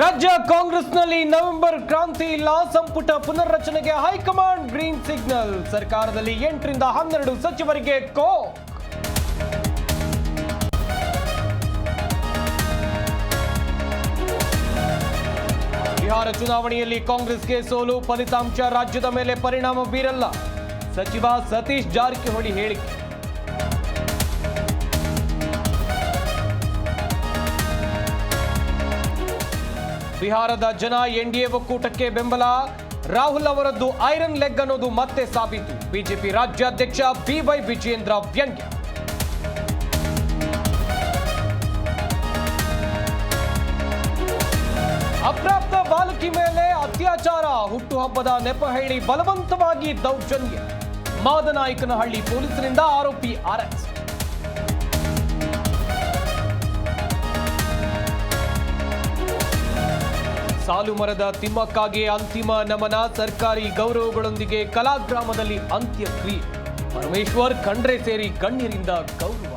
ರಾಜ್ಯ ಕಾಂಗ್ರೆಸ್ನಲ್ಲಿ ನವೆಂಬರ್ ಕ್ರಾಂತಿ ಲಾ ಸಂಪುಟ ಪುನರ್ರಚನೆಗೆ ಹೈಕಮಾಂಡ್ ಗ್ರೀನ್ ಸಿಗ್ನಲ್. ಸರ್ಕಾರದಲ್ಲಿ ಎಂಟರಿಂದ ಹನ್ನೆರಡು ಸಚಿವರಿಗೆ ಕೋ ಬಿಹಾರ ಚುನಾವಣೆಯಲ್ಲಿ ಕಾಂಗ್ರೆಸ್ಗೆ ಸೋಲು, ಫಲಿತಾಂಶ ರಾಜ್ಯದ ಮೇಲೆ ಪರಿಣಾಮ ಬೀರಲ್ಲ. ಸಚಿವ ಸತೀಶ್ ಜಾರಕಿಹೊಳಿ ಹೇಳಿಕೆ. ಬಿಹಾರದ ಜನ ಎನ್ಡಿಎ ಒಕ್ಕೂಟಕ್ಕೆ ಬೆಂಬಲ. ರಾಹುಲ್ ಅವರದ್ದು ಐರನ್ ಲೆಗ್ ಅನ್ನೋದು ಮತ್ತೆ ಸಾಬೀತು. ಬಿಜೆಪಿ ರಾಜ್ಯಾಧ್ಯಕ್ಷ ಬಿವೈ ವಿಜಯೇಂದ್ರ ವ್ಯಂಗ್ಯ. ಅಪ್ರಾಪ್ತ ಬಾಲಕಿ ಮೇಲೆ ಅತ್ಯಾಚಾರ. ಹುಟ್ಟುಹಬ್ಬದ ನೆಪ ಹೇಳಿ ಬಲವಂತವಾಗಿ ದೌರ್ಜನ್ಯ. ಮಾದನಾಯಕನಹಳ್ಳಿ ಪೊಲೀಸರಿಂದ ಆರೋಪಿ ಅರೆಸ್ಟ್ ಸಾಲು ಮರದ ತಿಮ್ಮಕ್ಕಾಗಿ ಅಂತಿಮ ನಮನ. ಸರ್ಕಾರಿ ಗೌರವಗಳೊಂದಿಗೆ ಕಲಾಗ್ರಾಮದಲ್ಲಿ ಅಂತ್ಯಕ್ರಿಯೆ. ಪರಮೇಶ್ವರ್ ಖಂಡ್ರೆ ಸೇರಿ ಗಣ್ಯರಿಂದ ಗೌರವ.